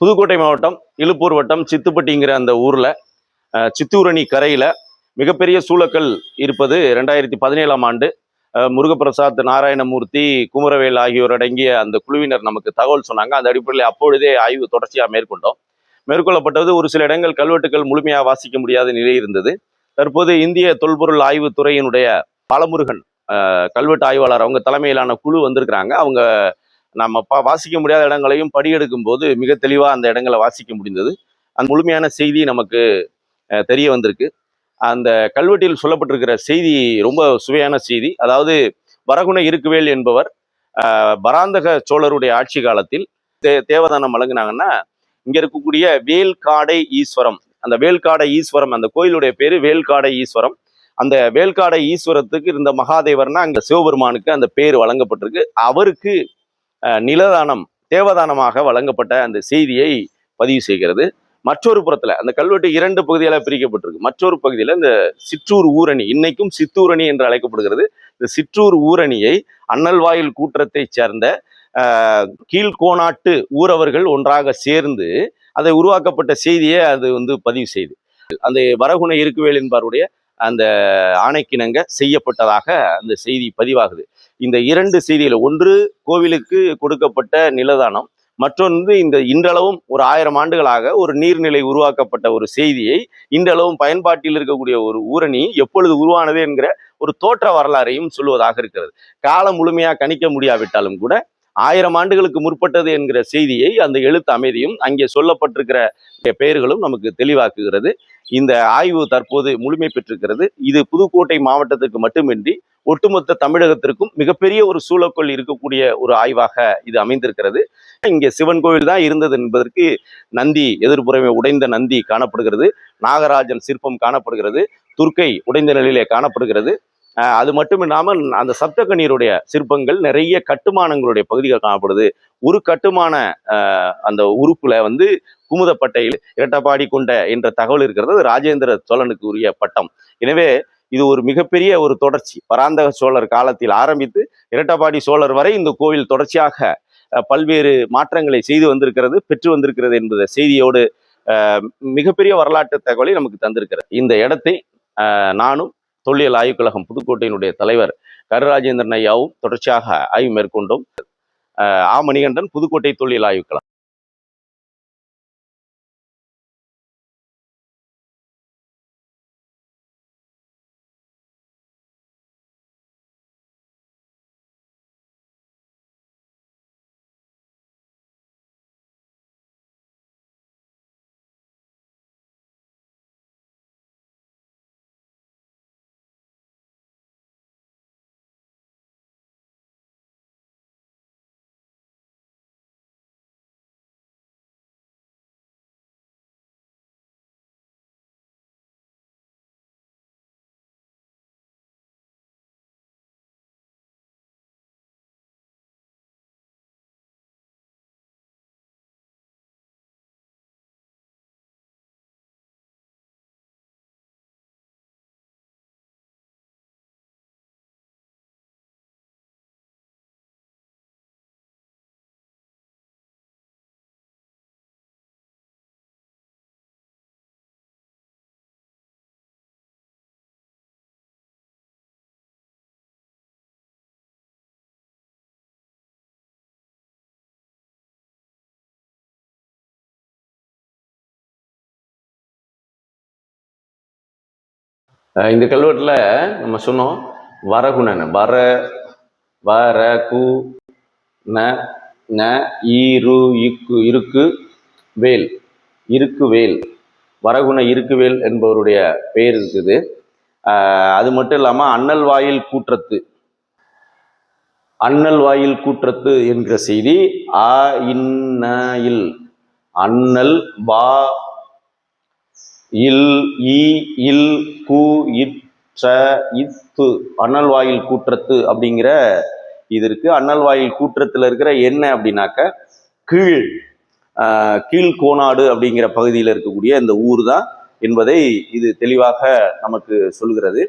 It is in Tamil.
புதுக்கோட்டை மாவட்டம் இழுப்பூர் வட்டம் சித்துப்பட்டிங்கிற அந்த ஊரில் சித்தூரணி கரையில் மிகப்பெரிய சூளக்கல் இருப்பது ரெண்டாயிரத்தி பதினேழாம் ஆண்டு. முருகப்பிரசாத் நாராயணமூர்த்தி குமரவேல் ஆகியோர் அடங்கிய அந்த குழுவினர் நமக்கு தகவல் சொன்னாங்க. அந்த அடிப்படையில் அப்பொழுதே ஆய்வு தொடர்ச்சியாக மேற்கொண்டோம். மேற்கொள்ளப்பட்டது ஒரு சில இடங்கள் கல்வெட்டுகள் முழுமையாக வாசிக்க முடியாத நிலை இருந்தது. தற்போது இந்திய தொல்பொருள் ஆய்வு துறையினுடைய பாலமுருகன் கல்வெட்டு ஆய்வாளர் அவங்க தலைமையிலான குழு வந்திருக்கிறாங்க. அவங்க நம்ம பா வாசிக்க முடியாத இடங்களையும் படியெடுக்கும் போது மிக தெளிவாக அந்த இடங்களை வாசிக்க முடிந்தது. அந்த முழுமையான செய்தி நமக்கு தெரிய வந்திருக்கு. அந்த கல்வெட்டில் சொல்லப்பட்டிருக்கிற செய்தி ரொம்ப சுவையான செய்தி. அதாவது வரகுண இருக்குவேல் என்பவர் பராந்தக சோழருடைய ஆட்சி காலத்தில் தே தேவதானம் வழங்கினாங்கன்னா இங்கே இருக்கக்கூடிய வேல்காடை ஈஸ்வரம் அந்த வேல்காடை ஈஸ்வரம் அந்த கோயிலுடைய பேர் வேல்காடை ஈஸ்வரம். அந்த வேல்காடை ஈஸ்வரத்துக்கு இருந்த மகாதேவர்னா அங்கே சிவபெருமானுக்கு அந்த பேர் வழங்கப்பட்டிருக்கு. அவருக்கு நிலதானம் தேவதானமாக வழங்கப்பட்ட அந்த செய்தியை பதிவு செய்கிறது. மற்றொரு புறத்தில் அந்த கல்வெட்டு இரண்டு பகுதிகளாக பிரிக்கப்பட்டிருக்கு. மற்றொரு பகுதியில் இந்த சிற்றூர் ஊரணி இன்னைக்கும் சித்தூரணி என்று அழைக்கப்படுகிறது. இந்த சிற்றூர் ஊரணியை அண்ணல்வாயில் கூற்றத்தைச் சேர்ந்த கீழ்கோணாட்டு ஊரவர்கள் ஒன்றாக சேர்ந்து அதை உருவாக்கப்பட்ட செய்தியை அது வந்து பதிவு செய்து. அந்த வரகுண இருக்குவேல் என்பாருடைய அந்த ஆணைக்கிணங்க செய்யப்பட்டதாக அந்த செய்தி பதிவாகுது. இந்த இரண்டு செய்தியில் ஒன்று கோவிலுக்கு கொடுக்கப்பட்ட நிலதானம் மற்றொன்று இந்த இன்றளவும் ஒரு ஆயிரம் ஆண்டுகளாக ஒரு நீர்நிலை உருவாக்கப்பட்ட ஒரு செய்தியை இன்றளவும் பயன்பாட்டில் இருக்கக்கூடிய ஒரு ஊரணி எப்பொழுது உருவானது என்கிற ஒரு தோற்ற வரலாறையும் சொல்லுவதாக இருக்கிறது. காலம் முழுமையாக கணிக்க முடியாவிட்டாலும் கூட ஆயிரம் ஆண்டுகளுக்கு முற்பட்டது என்கிற செய்தியை அந்த எழுத்து அமைதியும் அங்கே சொல்லப்பட்டிருக்கிற பெயர்களும் நமக்கு தெளிவாக்குகிறது. இந்த ஆய்வு தற்போது முழுமை பெற்றிருக்கிறது. இது புதுக்கோட்டை மாவட்டத்துக்கு மட்டுமின்றி ஒட்டுமொத்த தமிழகத்திற்கும் மிகப்பெரிய ஒரு சூழக்கொள் இருக்கக்கூடிய ஒரு ஆய்வாக இது அமைந்திருக்கிறது. இங்கே சிவன் கோவில் தான் இருந்தது என்பதற்கு நந்தி எதிர்ப்புறமே உடைந்த நந்தி காணப்படுகிறது. நாகராஜன் சிற்பம் காணப்படுகிறது. துர்க்கை உடைந்த நிலையிலே காணப்படுகிறது. அது மட்டும் இல்லாமல் அந்த சப்தகண்ணீருடைய சிற்பங்கள் நிறைய கட்டுமானங்களுடைய பகுதிகள் காணப்படுது. ஒரு கட்டுமான அந்த உறுப்புல வந்து குமுதப்பட்டையில் இரட்டப்பாடி கொண்ட என்ற தகவல் இருக்கிறது. ராஜேந்திர சோழனுக்கு உரிய பட்டம். எனவே இது ஒரு மிகப்பெரிய ஒரு தொடர்ச்சி. பராந்தக சோழர் காலத்தில் ஆரம்பித்து இரட்டப்பாடி சோழர் வரை இந்த கோவில் தொடர்ச்சியாக பல்வேறு மாற்றங்களை செய்து வந்திருக்கிறது பெற்று வந்திருக்கிறது என்பத செய்தியோடு மிகப்பெரிய வரலாற்று தகவலை நமக்கு தந்திருக்கிறது. இந்த இடத்தை நானும் தொல்லியல் ஆய்வுக்கழகம் புதுக்கோட்டையினுடைய தலைவர் கருராஜேந்திரன் ஐயாவும் தொடர்ச்சியாக ஆய்வு மேற்கொண்டும். அஹ், ஆ மணிகண்டன் புதுக்கோட்டை தொல்லியல் ஆய்வுக்கலாம் இந்த கல்வெட்டில் நம்ம சொன்னோம் வரகுணன் வர வர கு ந ந ஈரு இக்கு இருக்கு வேல். இருக்கு வேல். வரகுண இருக்குவேல் என்பவருடைய பெயர் இருக்குது. அது மட்டும் இல்லாமல் அண்ணல் வாயில் கூற்றத்து. அண்ணல் வாயில் கூற்றத்து என்கிற செய்தி அ இன்ன இல். அண்ணல் வா இல் இ இல் கு இற்ற இத்து அண்ணல் வாயில் கூற்றத்து அப்படிங்கிற இது இருக்கு அண்ணல் வாயில் இருக்கிற என்ன அப்படின்னாக்க கீழ் ஆஹ், கீழ்கோனாடு அப்படிங்கிற பகுதியில் இருக்கக்கூடிய இந்த ஊர் தான் என்பதை இது தெளிவாக நமக்கு சொல்கிறது.